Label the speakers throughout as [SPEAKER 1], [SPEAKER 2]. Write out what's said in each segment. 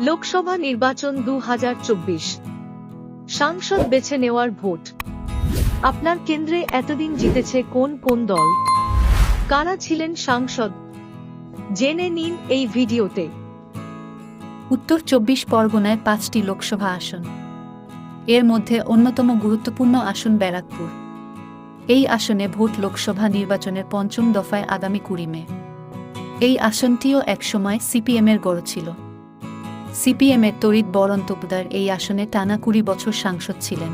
[SPEAKER 1] লোকসভা নির্বাচন দু হাজার চব্বিশ। সাংসদ বেছে নেওয়ার ভোট। আপনার কেন্দ্রে এতদিন জিতেছে কোন কোন দল? কারা ছিলেন সাংসদ? জেনে নিন এই ভিডিওতে।
[SPEAKER 2] উত্তর চব্বিশ পরগনায় পাঁচটি লোকসভা আসন। এর মধ্যে অন্যতম গুরুত্বপূর্ণ আসন ব্যারাকপুর। এই আসনে ভোট লোকসভা নির্বাচনের পঞ্চম দফায় আগামী কুড়ি মে। এই আসনটিও একসময় সিপিএমের গড় ছিল। সিপিএমের তড়িৎ বরণ তোপদার এই আসনে টানা কুড়ি বছর সাংসদ ছিলেন।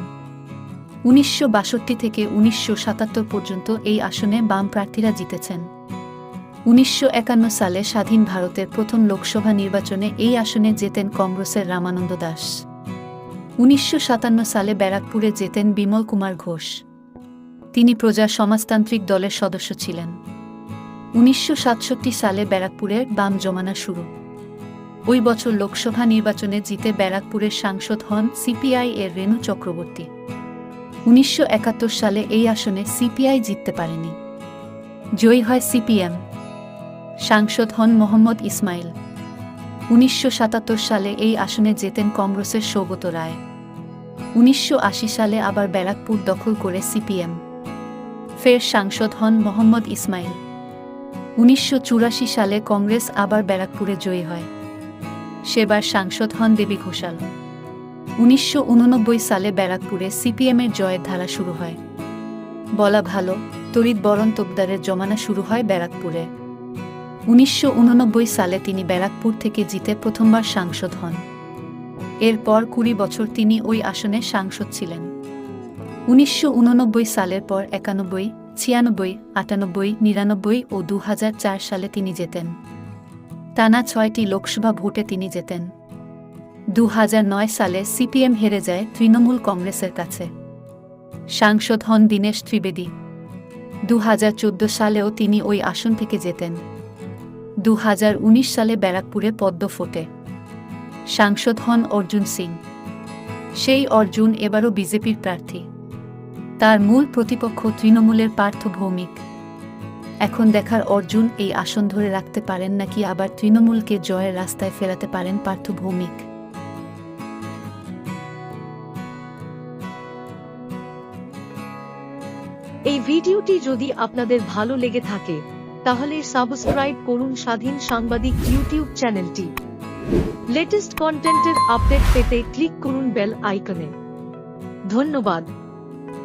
[SPEAKER 2] উনিশশো বাষট্টি থেকে উনিশশো সাতাত্তর পর্যন্ত এই আসনে বাম প্রার্থীরা জিতেছেন। উনিশশো একান্ন সালে স্বাধীন ভারতের প্রথম লোকসভা নির্বাচনে এই আসনে জেতেন কংগ্রেসের রামানন্দ দাস। উনিশশো সাতান্ন সালে ব্যারাকপুরে জেতেন বিমল কুমার ঘোষ। তিনি প্রজা সমাজতান্ত্রিক দলের সদস্য ছিলেন। উনিশশো সাতষট্টি সালে ব্যারাকপুরের বাম জমানা শুরু। ওই বছর লোকসভা নির্বাচনে জিতে ব্যারাকপুরের সাংসদ হন সিপিআই এর রেণু চক্রবর্তী। উনিশশো একাত্তর সালে এই আসনে সিপিআই জিততে পারেনি। জয়ী হয় সিপিএম। সাংসদ হন মোহাম্মদ ইসমাইল। উনিশশো সাতাত্তর সালে এই আসনে জেতেন কংগ্রেসের সৌগত রায়। উনিশশো আশি সালে আবার ব্যারাকপুর দখল করে সিপিএম। ফের সাংসদ হন মোহাম্মদ ইসমাইল। উনিশশো চুরাশি সালে কংগ্রেস আবার ব্যারাকপুরে জয়ী হয়। সেবার সাংসদ হন দেবী ঘোষাল। উনিশশো উননব্বই সালে ব্যারাকপুরে সিপিএমের জয়ের ধারা শুরু হয়। বলা ভালো, তড়িৎ বরণ তোপদারের জমানা শুরু হয় ব্যারাকপুরে। উনিশশো উননব্বই সালে তিনি ব্যারাকপুর থেকে জিতে প্রথমবার সাংসদ হন। এরপর কুড়ি বছর তিনি ওই আসনে সাংসদ ছিলেন। উনিশশো উননব্বই সালের পর একানব্বই, ছিয়ানব্বই, আটানব্বই, নিরানব্বই ও দু হাজার চার সালে তিনি জেতেন। টানা ছয়টি লোকসভা ভোটে তিনি জেতেন। দু সালে সিপিএম হেরে যায় তৃণমূল কংগ্রেসের কাছে। সাংসদ হন দীনেশ ত্রিবেদী। দু হাজার চোদ্দ সালেও তিনি ওই আসন থেকে জেতেন। দু সালে ব্যারাকপুরে পদ্ম ফোটে। সাংসদ হন অর্জুন সিং। সেই অর্জুন এবারও বিজেপির প্রার্থী। তার মূল প্রতিপক্ষ তৃণমূলের পার্থ ভৌমিক। এখন দেখার অর্জুন এই আসন ধরে রাখতে পারেন নাকি আবার তৃণমূলকে জয়ের রাস্তায় ফেরাতে পারেন পার্থ ভৌমিক?
[SPEAKER 1] এই ভিডিওটি যদি আপনাদের ভালো লেগে থাকে, তাহলে সাবস্ক্রাইব করুন স্বাধীন সাংবাদিক ইউটিউব চ্যানেলটি। লেটেস্ট কন্টেন্টের আপডেট পেতে ক্লিক করুন বেল আইকনে। ধন্যবাদ।